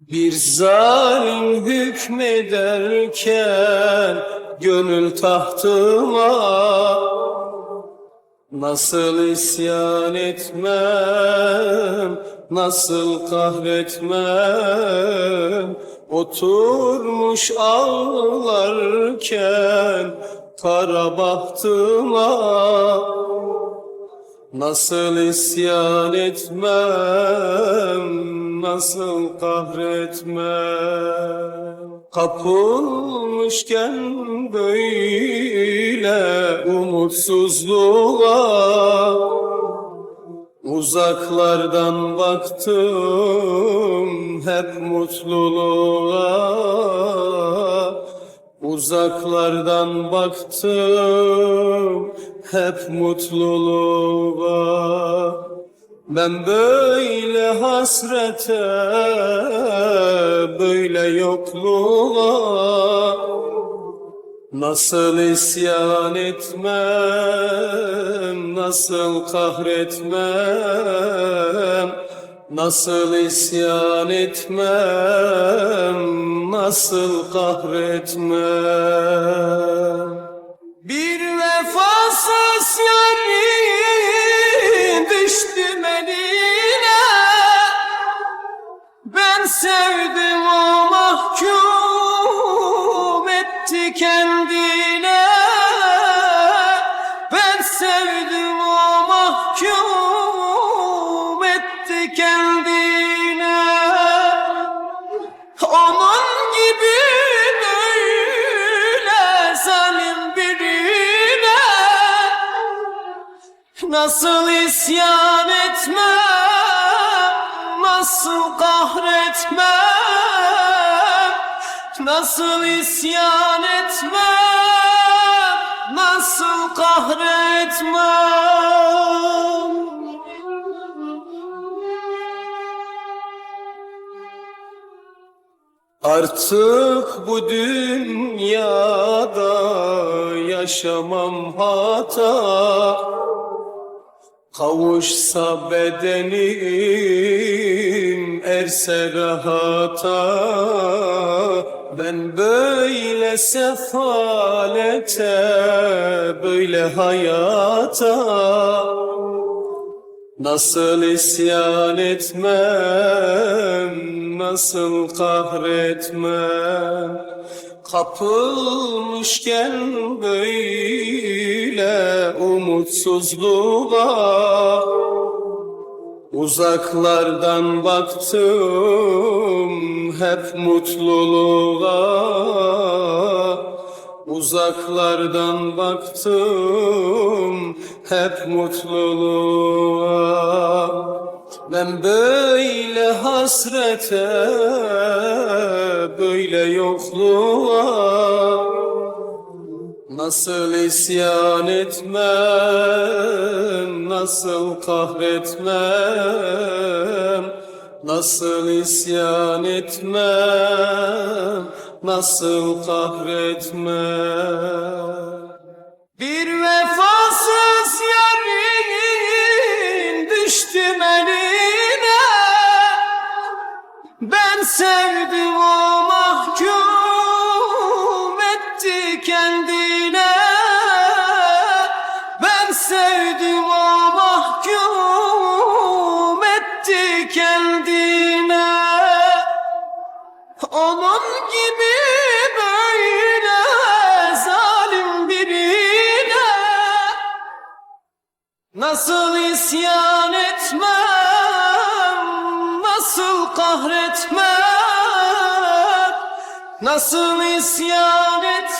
Bir zalim hükmederken gönül tahtıma Nasıl isyan etmem, nasıl kahretmem? Oturmuş ağlarken kara bahtıma Nasıl isyan etmem, nasıl kahretmem? Kapılmışken böyle umutsuzluğa Uzaklardan baktım hep mutluluğa Uzaklardan baktım hep mutluluğa. Ben böyle hasrete, böyle yokluğa. Nasıl isyan etmem, nasıl kahretmem Nasıl isyan etmem, nasıl kahretmem? Bir vefasız yarim düştüm eline. Ben sevdim o mahkum etti kendine. Ben sevdim o mahkum Nasıl isyan etmem, nasıl kahretmem, nasıl isyan etmem, nasıl kahretmem. Artık bu dünyada yaşamam hata Kavuşsa bedenim erse rahata Ben böyle sefalete böyle hayata. Nasıl isyan etmem, nasıl kahretmem Kapılmışken böyle umutsuzluğa Uzaklardan baktım hep mutluluğa. Uzaklardan baktım hep mutluluğa Ben böyle hasrete, böyle yokluğa Nasıl isyan etmem, nasıl kahretmem Nasıl isyan etmem, nasıl kahretmem. Bir vefasız sevdim o mahkum etti kendine. Ben sevdim o mahkum etti kendine. Onun gibi böyle zalim birine. Nasıl isyan nasıl isyan etmem,